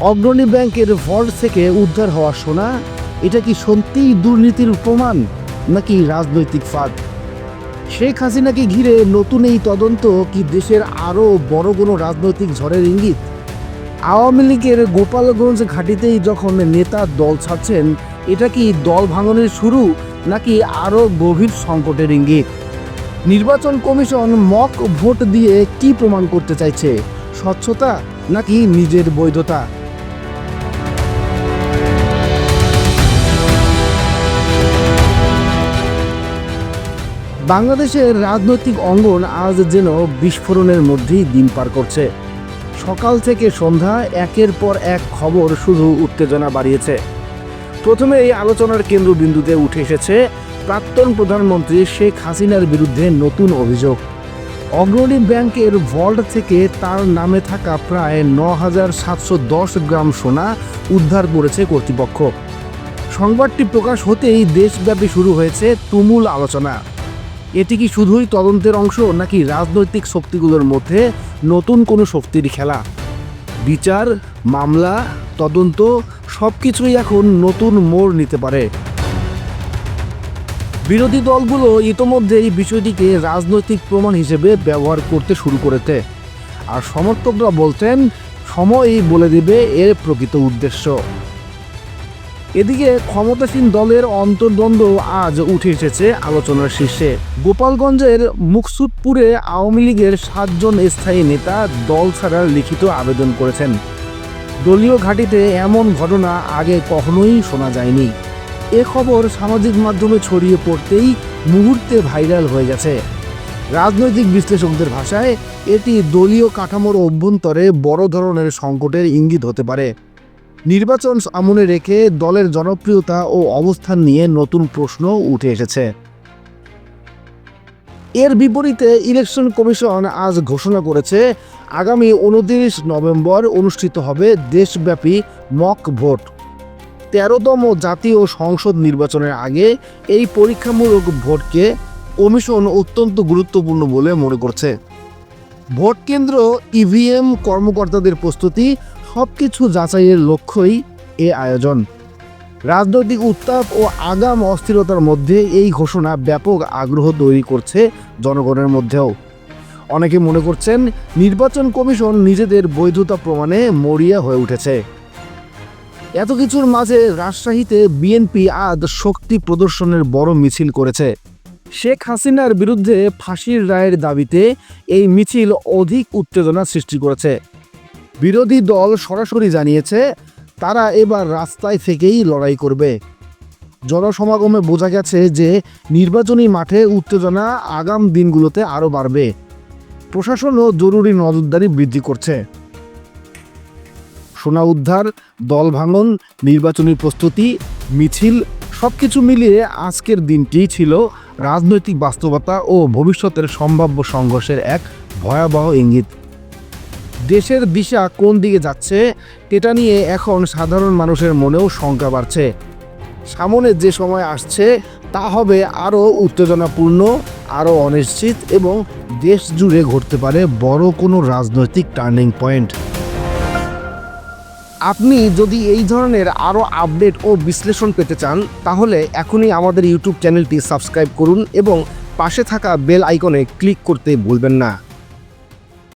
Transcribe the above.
অগ্রণী ব্যাংকের ভল্ট থেকে উদ্ধার হওয়া সোনা, এটা কি সত্যিই দুর্নীতির প্রমাণ নাকি রাজনৈতিক ফাঁদ? শেখ হাসিনাকে ঘিরে নতুন এই তদন্ত কি দেশের আরও বড় কোনো রাজনৈতিক ঝড়ের ইঙ্গিত? আওয়ামী লীগের গোপালগঞ্জ ঘাটিতেই যখন নেতা দল ছাড়ছেন, এটা কি দল ভাঙনের শুরু নাকি আরও গভীর সংকটের ইঙ্গিত? নির্বাচন কমিশন মক ভোট দিয়ে কি প্রমাণ করতে চাইছে, স্বচ্ছতা নাকি নিজের বৈধতা? বাংলাদেশের রাজনৈতিক অঙ্গন আজ যেন বিস্ফোরণের মধ্যেই দিন পার করছে। সকাল থেকে সন্ধ্যা একের পর এক খবর শুধু উত্তেজনা বাড়িয়েছে। প্রথমে এই আলোচনার কেন্দ্রবিন্দুতে উঠে এসেছে প্রাক্তন প্রধানমন্ত্রী শেখ হাসিনার বিরুদ্ধে নতুন অভিযোগ। অগ্রণী ব্যাংকের ভল্ট থেকে তার নামে থাকা প্রায় ন হাজার সাতশো দশ গ্রাম সোনা উদ্ধার করেছে কর্তৃপক্ষ। সংবাদটি প্রকাশ হতেই দেশব্যাপী শুরু হয়েছে তুমুল আলোচনা। এটি কি শুধুই তদন্তের অংশ নাকি রাজনৈতিক শক্তিগুলোর মধ্যে নতুন কোনো শক্তির খেলা? বিচার, মামলা, তদন্ত সব কিছুই এখন নতুন মোড় নিতে পারে। বিরোধী দলগুলো ইতোমধ্যেই বিষয়টিকে রাজনৈতিক প্রমাণ হিসেবে ব্যবহার করতে শুরু করেছে। আর সমর্থকরা বলছেন, সময়ই বলে দেবে এর প্রকৃত উদ্দেশ্য। এদিকে ক্ষমতাসীন দলের অন্তর্দ্বন্দ্ব আজ উঠে এসেছে আলোচনার শীর্ষে। গোপালগঞ্জের মুকসুদপুরে আওয়ামী লীগের সাতজন স্থায়ী নেতা দল ছাড়ার লিখিত আবেদন করেছেন। দলীয় ঘাঁটিতে এমন ঘটনা আগে কখনোই শোনা যায়নি। এ খবর সামাজিক মাধ্যমে ছড়িয়ে পড়তেই মুহূর্তে ভাইরাল হয়ে গেছে। রাজনৈতিক বিশ্লেষকদের ভাষায়, এটি দলীয় কাঠামোর অভ্যন্তরে বড় ধরনের সংকটের ইঙ্গিত হতে পারে। নির্বাচন সামনে রেখে দলের জনপ্রিয়তা ও অবস্থান নিয়ে নতুন প্রশ্ন উঠে এসেছে। এর বিপরীতে ইলেকশন কমিশন আজ ঘোষণা করেছে, আগামী উনত্রিশ নভেম্বর অনুষ্ঠিত হবে দেশব্যাপী মক ভোট। তেরোতম জাতীয় সংসদ নির্বাচনের আগে এই পরীক্ষামূলক ভোটকে কমিশন অত্যন্ত গুরুত্বপূর্ণ বলে মনে করছে। ভোট কেন্দ্র ইভিএম কর্মকর্তাদের প্রস্তুতি সব কিছু যাচাইয়ের লক্ষ্যই এ আয়োজন। রাজনৈতিক উত্তাপ ও আগাম অস্থিরতার মধ্যে এই ঘোষণা ব্যাপক আগ্রহ তৈরি করছে জনগণের মধ্যেও। অনেকে মনে করছেন নির্বাচন কমিশন নিজেদের বৈধতা প্রমাণে মরিয়া হয়ে উঠেছে। এত কিছুর মাঝে রাজশাহীতে বিএনপি আজ শক্তি প্রদর্শনের বড় মিছিল করেছে। শেখ হাসিনার বিরুদ্ধে ফাঁসির রায়ের দাবিতে এই মিছিল অধিক উত্তেজনা সৃষ্টি করেছে। বিরোধী দল সরাসরি জানিয়েছে, তারা এবার রাস্তায় থেকেই লড়াই করবে। জনসমাগমে বোঝা গেছে যে নির্বাচনী মাঠে উত্তেজনা আগাম দিনগুলোতে আরও বাড়বে। প্রশাসনও জরুরি নজরদারি বৃদ্ধি করছে। সোনা উদ্ধার, দল ভাঙন, নির্বাচনী প্রস্তুতি, মিছিল সব কিছু মিলিয়ে আজকের দিনটি ছিল রাজনৈতিক বাস্তবতা ও ভবিষ্যতের সম্ভাব্য সংঘর্ষের এক ভয়াবহ ইঙ্গিত। দেশের দিশা কোন দিকে যাচ্ছে, এটা নিয়ে এখন সাধারণ মানুষের মনেও শঙ্কা বাড়ছে। সামনে যে সময় আসছে, তা হবে আরও উত্তেজনাপূর্ণ, আরও অনিশ্চিত এবং দেশ জুড়ে ঘটতে পারে বড় কোনো রাজনৈতিক টার্নিং পয়েন্ট। আপনি যদি এই ধরনের আরও আপডেট ও বিশ্লেষণ পেতে চান, তাহলে এখনই আমাদের ইউটিউব চ্যানেলটি সাবস্ক্রাইব করুন এবং পাশে থাকা বেল আইকনে ক্লিক করতে ভুলবেন না।